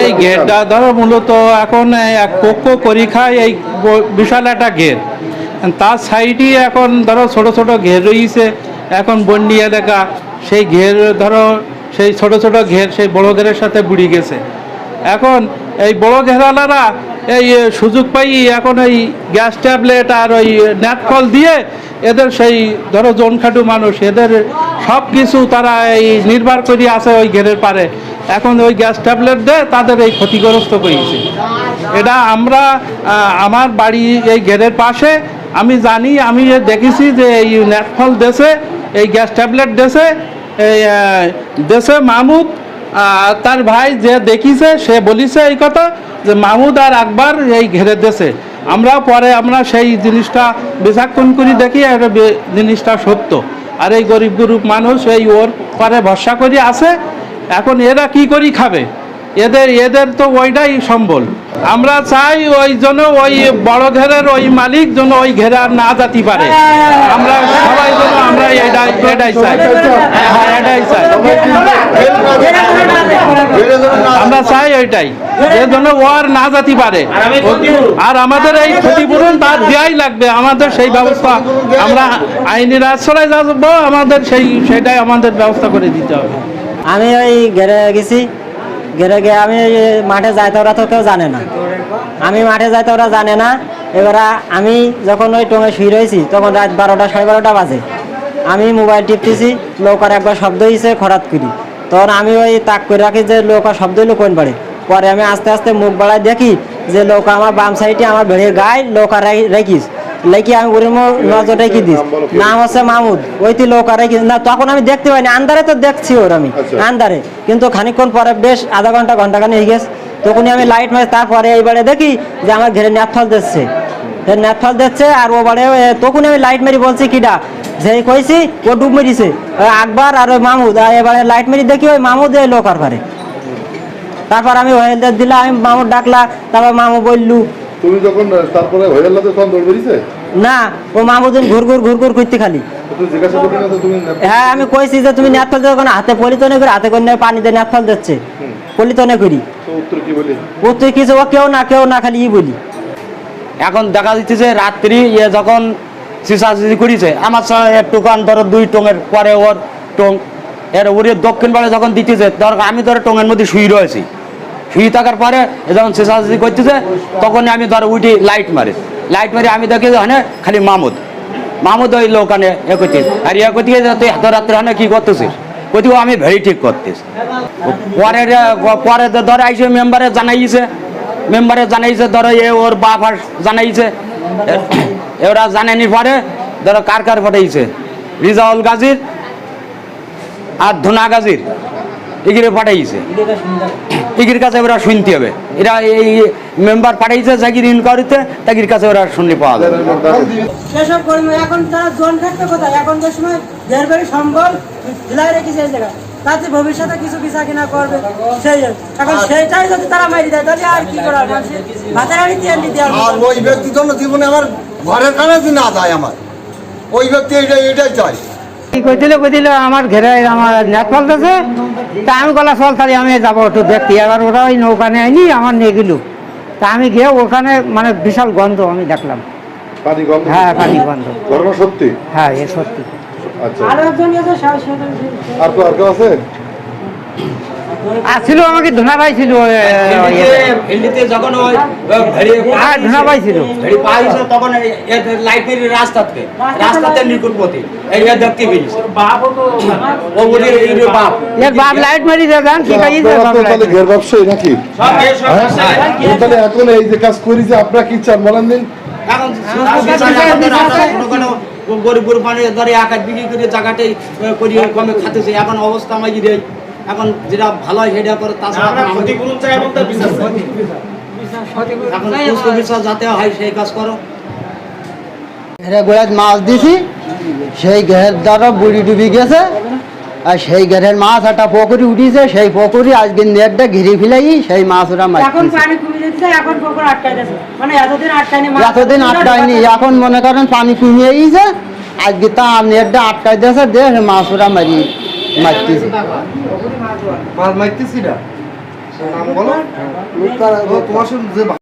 এই ঘেরটা ধরো মূলত এখন এক পক্ষ খায় এই বিশাল একটা ঘের তার সাইডই এখন ধরো ছোট ছোট ঘের রয়েছে। এখন বন্ডি এলাকা সেই ঘের ধরো সেই ছোট ছোট ঘের সেই বড় ঘেরের সাথে বুড়ি গেছে। এখন এই বড় ঘেরালারা এই সুযোগ পাই এখন এই গ্যাস ট্যাবলেট আর ওই নেটকল দিয়ে এদের সেই ধরো জনখাটু মানুষ, এদের সব কিছু তারা এই নির্ভর করে আছে ওই ঘেরের পারে। এখন ওই গ্যাস ট্যাবলেট দিয়ে তাদের এই ক্ষতিগ্রস্ত করেছে। এটা আমরা আমার বাড়ি এই ঘেরের পাশে আমি জানি আমি দেখেছি যে এই নেটফল দেশে এই গ্যাস ট্যাবলেট দেশে এই দেশে মাহমুদ আহ, তার ভাই যে দেখিছে সে বলিছে এই কথা যে মাহমুদ আর আকবর এই ঘেরে দেশে। আমরা পরে আমরা সেই জিনিসটা বিচক্ষণ করি দেখি আর জিনিসটা সত্য। আর এই গরিব গরিব মানুষ এই ওর পরে ভরসা করি আছে এখন এরা কি করি খাবে? এদের এদের তো ওইটাই সম্বল। আমরা চাই ওই জন্য ওই বড় ঘেরের ওই মালিক যেন ওই ঘেরে আর না যেতে পারে। আমরা সবাই যেন আমরা এটাই এটাই চাই। হ্যাঁ এটাই চাই। আমরা চাই ওইটাই। এর জন্য ও আর না যেতে পারে। আর আমাদের এই ক্ষতিপূরণ তার দেওয়াই লাগবে। আমাদের সেই ব্যবস্থা আমরা আইনের আশ্রয় যাব আমাদের সেই, সেটাই আমাদের ব্যবস্থা করে দিতে হবে। আমি ওই ঘেরে গেছি। ঘেরে গিয়ে আমি মাঠে যাইতে ওরা তো কেউ জানে না। আমি মাঠে যাইতে ওরা জানে না। এবার আমি যখন ওই টোঙে শুয়ে রয়েছি, তখন রাত বারোটা, সাড়ে বারোটা বাজে। আমি মোবাইল টিপতেছি, নৌকার একবার শব্দ হয়েছে খরাত করি। তখন আমি ওই তাক করে রাখি যে নৌকার শব্দ হইল কোন পারে পরে আমি আস্তে আস্তে মুখ বাড়ায় দেখি যে নৌকা আমার বাম সাইডে আমার ভেড়ির গায়ে নৌকা রাখি- রাখিস লাইকি আমি ওর নজর রেখে দিস? নাম হচ্ছে মাহমুদ। ওই লোক আর রেখে না তখন আমি দেখতে পাইনি। আন্দারে তো দেখছি ওর আমি। আন্দারে কিন্তু খানিকক্ষণ পরে বেশ আধা ঘণ্টা ঘণ্টা খানি হয়ে গেছে। তখনই আমি লাইট মারি তারপরে এইবারে দেখি যে আমার ঘেরে নেটফল দিচ্ছে। নেটফল দিচ্ছে আর ও বারে তখনই আমি লাইট মেরি বলছি কিডা যে কইছি ও ডুব মেরিছে। আকবর আর ওই মাহমুদ। আর এবারে লাইট মেরি দেখি ওই মাহমুদ এই লোক আর পারে তারপর আমি ওয়েলদার দিলাম আমি মামুর ডাকলা তারপর মামু বললু তুমি যখন তারপরে হয়ে গেল তখন দৌড় বেরিয়েছে না ও মামুদিন ঘুর ঘুর ঘুর ঘুর করতে খালি। হ্যাঁ আমি কইছি যে তুমি নেট ফল দেবো না হাতে পলিতনে করে হাতে করে পানিতে নেট ফল দিচ্ছে পলিতনে করি। তো উত্তর কি বলি? ও তুই কিছু ও কেউ না কেউ না খালি ই বলি। এখন দেখা যাচ্ছে যে রাত্রি ইয়ে যখন চিসাচিসি করেছে আমার সঙ্গে এক টোকান ধরো দুই টোঙের পরে ওর টোং এর ওরে দক্ষিণ পাড়ে যখন দিতেছে ধর আমি ধরো টোঙের মধ্যে শুয়ে রয়েছি। শুয়ে থাকার পরে যখন চেঁচাচেঁচি করতেছে তখন আমি ধর উঠি লাইট মারি। লাইট মারি, আমি দেখি হ্যাঁ খালি মামুদ। মামুদ ওই লোকানে এ করতে। আর ইয়ে করতে তুই এত রাত্রে হ্যাঁ কি করতেছিস? কইতে আমি ভেরি ঠিক করতেছি। পরে পরে ধরো আইসে মেম্বারে জানাইছে। মেম্বারে জানাইছে, ধরো এ ওর বাপ আর জানাইছে। এরা জানানি পরে ধরো কার কার পাঠাইছে রিজাউল গাজীর আর ধুনা গাজীর। এগিরে পাঠাইছে। এগির কাছে ওরা শুনতে হবে। এরা এই মেম্বার পাঠাইছে জাগির ইনকোয়ারিতে তাগির কাছে ওরা শুনতে পাওয়া যাবে। সেসব কর্মী এখন তারা জন থাকতে কোথায়? এখন যে সময় দেড় বাড়ি সম্বল ঝুলাই রেখেছে এই জায়গায়। তাতে ভবিষ্যতে কিছু বিচা কিনা করবে। সেই। এখন সেইটাই যদি তারা মারি দেয় তাহলে আর কি করার? মানুষের ভাতের আড়ি দিয়ে আনি আর ওই ব্যক্তি জন্য জীবনে আমার ঘরের কানে যদি না যায় আমার। ওই ব্যক্তি এইটাই এটাই চাই কি কইছিল আমার ঘেরে আমার নেট ফলতেছে তা আমি গলা চল তাহলে আমি যাব একটু দেখতে। এবার ওরা ওই নৌকানে আইনি আমার নিয়ে গেল। তা আমি গিয়ে ওখানে মানে বিশাল গন্ধ আমি দেখলাম। হ্যাঁ পানি গন্ধ। ঘটনা সত্যি? হ্যাঁ এ সত্যি। আচ্ছা। আরও আছে? ছিল আমাকে ধোনা ভাই ছিল ওই, ওই ইয়েতে। ফিল্ডিতে যখন ওই ভেড়ি হ্যাঁ ধোনা ভাই ছিল। ভেড়ি পাইছে তখন রাস্তাতে রাস্তাতে নিকটবর্তী এই দেখতে পেয়েছে। ও বলি বাপ। এর বাপ লাইট মারি কি পাইছে আপনারা বাপ তো লাইট তাহলে ঘের ব্যবসায়ী নাকি? হ্যাঁ? তাহলে এখন এই যে কাজ করি যে আপনারা কি চান বলেন দিন? এখন গরিব গরিব মানে ধরে একা বিক্রি করে জায়গাটাই করি কমে খাতেছে। এখন অবস্থা আমার দেয় এখন যেটা ভালো হয় সেটা করে তাছাড়া এখন বিশ্বাস যাতে হয় সেই কাজ করো। গোড়ায় মাছ দিছি সেই ঘের দ্বারা বুড়ি ডুবি গেছে আর সেই ঘেরের মাছ একটা পুকুরি উঠিছে সেই পুকুরি আজকে নেটটা ঘিরে ফেলাই সেই মাছ ওরা এখন পানি কমে যাচ্ছে এখন পুকুর আটকাই দিয়েছে মানে এতদিন আটকায়নি মাছ- এতদিন আটকায়নি এখন মনে করেন পানি কমিয়ে আজকে তা নেটটা আটকাই দিয়েছে দিয়ে মাছ ওরা মারি মারতেছে মাছ মারতেছি না। নাম বলো তোমার সঙ্গে যে